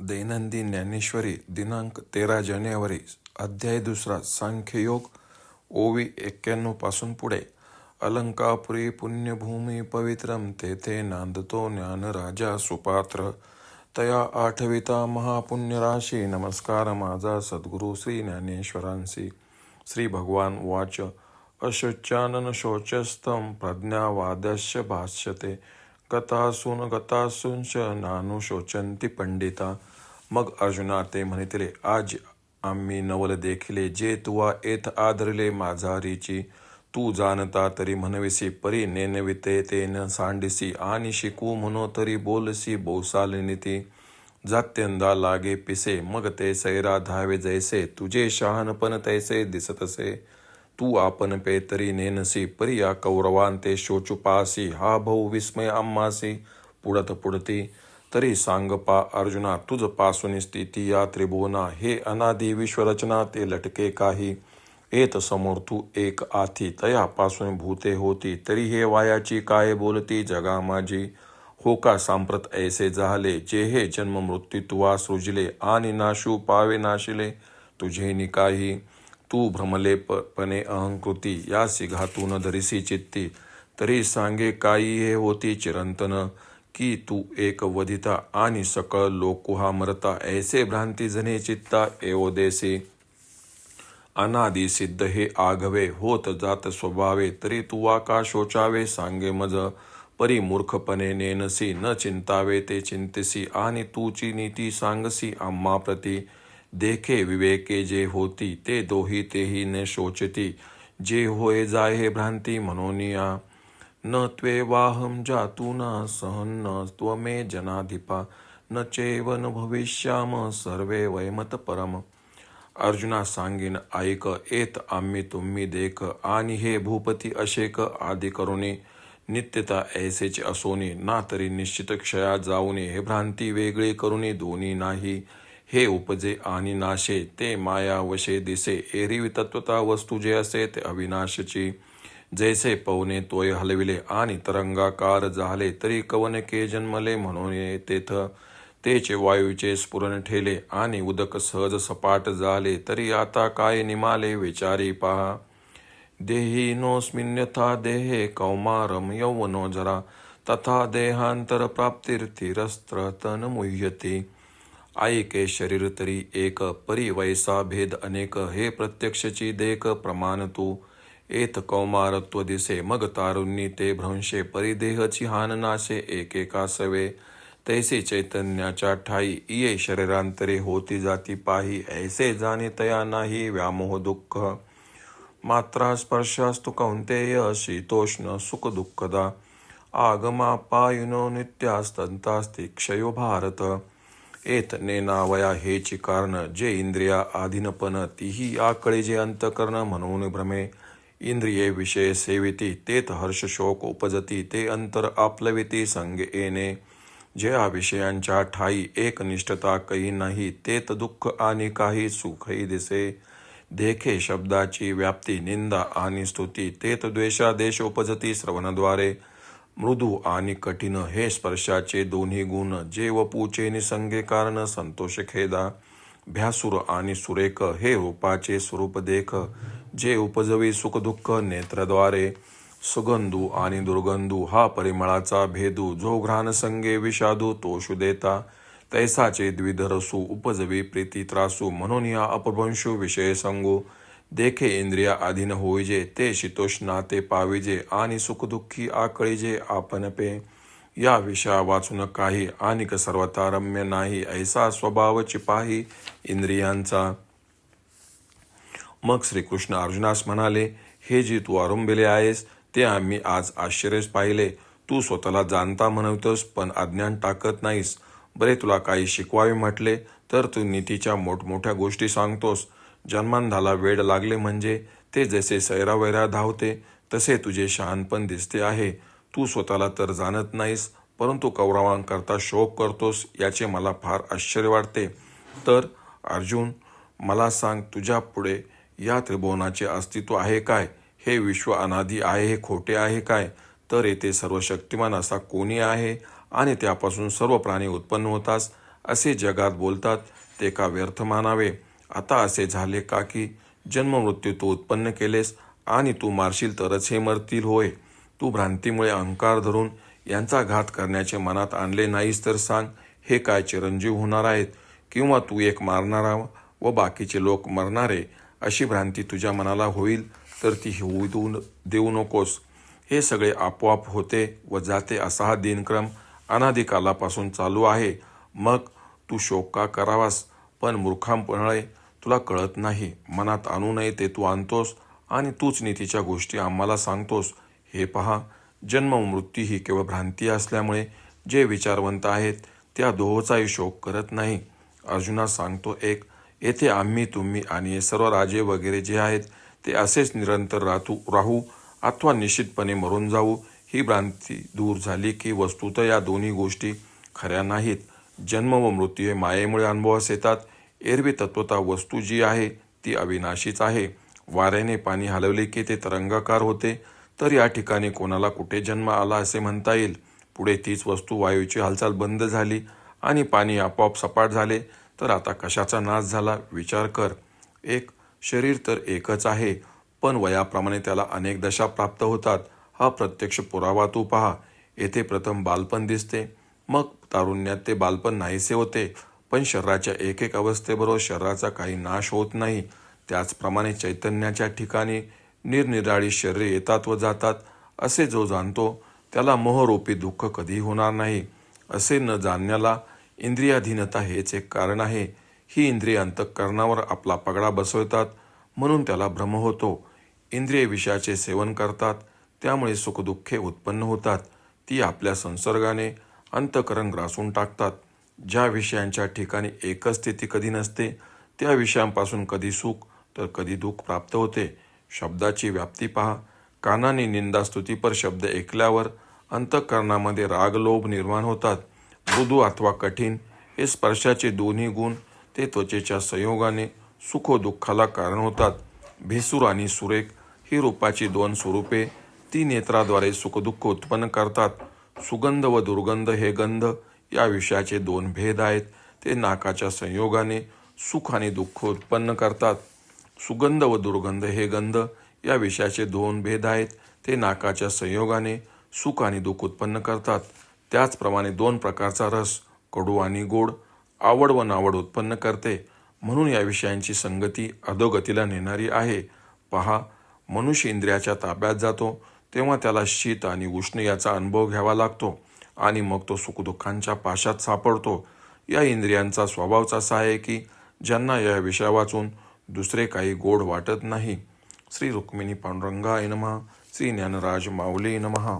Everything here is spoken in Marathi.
दैनंदिन ज्ञानेश्वरी दिनांक तेरा जानेवारी अध्याय दुसरा सांख्ययोग ओवी एक्क्याण्णवपासून पुढे. अलंकापुरी पुण्यभूमी पवित्रम तेथे नांदतो ज्ञान राजा सुपात्र. तया आठविता महापुण्यराशी नमस्कार माझा सद्गुरू श्री ज्ञानेश्वरांसी. श्री भगवान वाच अशोचानन शोचस्तम प्रज्ञावादस्य भाष्यते. कथासून गतासूंच नानु शोचंती पंडिता। मग अर्जुना ते म्हणितले आज आम्ही नवल देखिले जे तुवा येथ आदरले माझारीची तू जाणता तरी म्हणविसी परी नेनविते ते न सांडिसी. आणि शिकू म्हणो तरी बोलसी बोसालिनीती जात्यंदा लागे पिसे मग ते सैरा धावे जैसे. तुझे शहाणपण तैसे दिसतसे. तू आपण पे तरी नेनसी परी कौरवांते कौरवान ते शोचुपासी हा भाऊ विस्मय आम्हासी पुढत पुढती तरी सांग पा अर्जुना तुझपासून स्थिती या त्रिभुवना हे अनादि विश्वरचना ते लटके काही. येत समोर तू एक आथी तयापासून भूते होती तरी हे वायाची काय बोलती जगा माझी? हो का सांप्रत ऐसे झाले जे हे जन्म मृत्यू तुवा सृजले आणि नाशू पावे नाशिले तुझे निकाही तू भ्रमले पणे अहंकृती यासी घातून धरिसी चित्ती. तरी सांगे काही हे होती चिरंतन की तू एक वधिता आणि सकळ लोकुहा मरता. ऐसे भ्रांती जने चित्ता एवोदेसी अनादि सिद्ध हे आघवे होत जात स्वभावे. तरी तू का शोचावे सांगे मज परी मूर्खपणे नेनसी. न चिंतावे ते चिंतसी आणि तूची नीती सांगसी आम्हा प्रती. देखे विवेके जे होती ते दोही तेही न शोचती. जे होय जाय हे भ्रांती मनोनिया. न त्वे वाहम जातू न सहन न त्वमे जनाधिपा. न चैवन भविष्याम सर्वे वैमत परम. अर्जुना सांगीन ऐक येत आम्ही तुम्ही देख. आणि हे भूपती अशेक आदी करुणे. नित्यता ऐसेचे असोने. ना तरी निश्चित क्षया जाऊने. हे भ्रांती वेगळी करुणे दोन्ही नाही. हे उपजे आणि नाशे ते माया वशे दिसे. एरिवी तत्वता वस्तू जे असे ते अविनाशची. जैसे पवने तोय हलविले आणि तरंगाकार झाले तरी कवनके जन्मले म्हणून तेथ तेचे वायूचे स्फुरण ठेले आणि उदक सहज सपाट झाले तरी आता काय निमाले विचारी पहा. देही नोस्मिन्यथा देहे कौमारम यौवनो जरा तथा देहांतर प्राप्तिर्थिरस्त्र तन मुह्यती. ऐके शरीर तरी एक परी वैसा भेद अनेक हे प्रत्यक्षची देख प्रमाण तू. एत कौमारत्व दिसे मग तारुण्य ते भ्रंशे परिदेहची हान नाशे एकेका सवे. तैसे चैतन्याच्या ठाई इये शरीरांतरे होती जाती पाही ऐसे जाणे तया नाही व्यामोह दुःख. मात्रा स्पर्शास्तु कौंतेय शीतोष्ण सुख दुःखदा. आगमा पायुनो नित्यास्तंतास्ति क्षयो भारत. एत नेनावया हेची कारण जे इंद्रिया आधीनपण तीही आकळे जे अंतकरण म्हणून भ्रमे. इंद्रिये विषय सेविती तेत हर्ष शोक उपजती ते अंतर आपलविती संग येणे जे विषयांच्या ठाई एक निष्ठता काही नाही तेत दुःख आणि काही सुखही दिसे. देखे शब्दाची व्याप्ती निंदा आणि स्तुती तेत द्वेषादेश उपजती श्रवणाद्वारे. मृदू आणि कठीण हे स्पर्शाचे दोन्ही गुण जे वपूचे निसंगे कारण संतोष खेदा भ्यासुर आणि सुरेख हे रूपाचे स्वरूप देख जे उपजवी सुखदुःख नेत्रद्वारे सुगंधू आणि दुर्गंधू हा परिमळाचा भेदू जो घ्राण संगे विषादू तोषु देता तैसाचे द्विधरसू उपजवी प्रीती त्रासू म्हणून या अपभ्रंशू विषय सांगू देखे इंद्रिया अधीन होईजे ते शीतोष्णा ते पाविजे आणि सुखदुःखी आकळीजे आपण पे. या विषया वाचून काही आणि सर्वता रम्य नाही ऐसा स्वभाव चिपाही इंद्रियांचा. मग श्रीकृष्ण अर्जुनास म्हणाले हे जी तू आरुंबिले आहेस ते आम्ही आज आश्चर्यच पाहिले. तू स्वतःला जाणता म्हणवतोस पण अज्ञान टाकत नाहीस. बरे तुला काही शिकवावे म्हटले तर तू नीतीच्या मोठमोठ्या गोष्टी सांगतोस. जन्मांधाला वेळ लागले म्हणजे ते जसे सैरावैरा धावते तसे तुझे शहाणपण दिसते आहे. तू स्वतःला तर जाणत नाहीस परंतु कौरवांकरता शोक करतोस याचे मला फार आश्चर्य वाटते. तर अर्जुन मला सांग तुझ्या पुढे या त्रिभुवनाचे अस्तित्व आहे काय? हे विश्व अनादी आहे हे खोटे आहे काय? तर येथे सर्व शक्तिमान असा कोणी आहे? आणि त्यापासून सर्व प्राणी उत्पन्न होतास असे जगात बोलतात ते का व्यर्थ मानावे? आता असे झाले का की जन्ममृत्यू तू उत्पन्न केलेस आणि तू मारशील तरच हे मरतील होय. तू भ्रांतीमुळे अहंकार धरून यांचा घात करण्याचे मनात आणले नाहीस तर सांग हे काय चिरंजीव होणार आहेत? किंवा तू एक मारणारा व बाकीचे लोक मरणारे अशी भ्रांती तुझ्या मनाला होईल तर ती होऊ देऊ- देऊ नकोस. हे सगळे आपोआप होते व जाते असा हा दिनक्रम अनादिकालापासून चालू आहे. मग तू शोक का करावास? पण मूर्खांपणाळे तुला कळत नाही मनात आणू नये ते तू आणतोस आणि तूच नीतीच्या गोष्टी आम्हाला सांगतोस. हे पहा जन्म व मृत्यू ही केवळ भ्रांती असल्यामुळे जे विचारवंत आहेत त्या दोहोचाही शोक करत नाही. अर्जुना सांगतो एक येथे आम्ही तुम्ही आणि हे सर्व राजे वगैरे जे आहेत ते असेच निरंतर राहू राहू अथवा निश्चितपणे मरून जाऊ. ही भ्रांती दूर झाली की वस्तुत या दोन्ही गोष्टी खऱ्या नाहीत. जन्म व मृत्यू हे मायेमुळे अनुभवास येतात. एरवी तत्वता वस्तू जी आहे ती अविनाशीच आहे. वाऱ्याने पाणी हलवले की ते तरंगाकार होते. तर या ठिकाणी कोणाला कुठे जन्म आला असे म्हणता येईल? पुढे तीच वस्तू वायूची हालचाल बंद झाली आणि पाणी आपोआप सपाट झाले. तर आता कशाचा नाश झाला? विचार कर. एक शरीर तर एकच आहे पण वयाप्रमाणे त्याला अनेक दशा प्राप्त होतात. हा प्रत्यक्ष पुरावा तू पहा. येथे प्रथम बालपण दिसते. मग तारुण्यात ते बालपण नाहीसे होते. पण शरीराच्या एक एक अवस्थेबरोबर शरीराचा काही नाश होत नाही. त्याचप्रमाणे चैतन्याच्या ठिकाणी निरनिराळी शरीरे येतात व जातात असे जो जाणतो त्याला मोहरूपी दुःख कधी होणार नाही. असे न जाणण्याला इंद्रियाधीनता हेच एक कारण आहे. ही इंद्रिय अंतःकरणावर आपला पगडा बसवतात म्हणून त्याला भ्रम होतो. इंद्रिय विषयाचे सेवन करतात त्यामुळे सुखदुःखे उत्पन्न होतात. ती आपल्या संसर्गाने अंतकरण ग्रासून टाकतात. ज्या विषयांच्या ठिकाणी एकच स्थिती कधी नसते त्या विषयांपासून कधी सुख तर कधी दुःख प्राप्त होते. शब्दाची व्याप्ती पहा. कानाने निंदास्तुतीपर शब्द ऐकल्यावर अंतःकरणामध्ये रागलोभ निर्माण होतात. मृदू अथवा कठीण हे स्पर्शाचे दोन्ही गुण ते त्वचेच्या संयोगाने सुख दुःखाला कारण होतात. भेसूर आणि सुरेख ही रूपाची दोन स्वरूपे ती नेत्राद्वारे सुखदुःख उत्पन्न करतात. सुगंध व दुर्गंध हे गंध या विषयाचे दोन भेद आहेत. ते नाकाच्या संयोगाने सुख आणि दुःख उत्पन्न करतात. सुगंध व दुर्गंध हे गंध या विषयाचे दोन भेद आहेत. ते नाकाच्या संयोगाने सुख आणि दुःख उत्पन्न करतात. त्याचप्रमाणे दोन प्रकारचा रस कडू आणि गोड आवड व नावड उत्पन्न करते. म्हणून या विषयांची संगती अधोगतीला नेणारी आहे. पहा मनुष्य इंद्रियाच्या ताब्यात जातो तेव्हा त्याला शीत आणि उष्ण याचा अनुभव घ्यावा लागतो. आणि मग तो सुखदुःखांच्या पाशात सापडतो. या इंद्रियांचा स्वभावच असा आहे की ज्यांना या विषया वाचून दुसरे काही गोड वाटत नाही. श्री रुक्मिणी पांडुरंगा नमः. श्री ज्ञानराज माऊली नमः.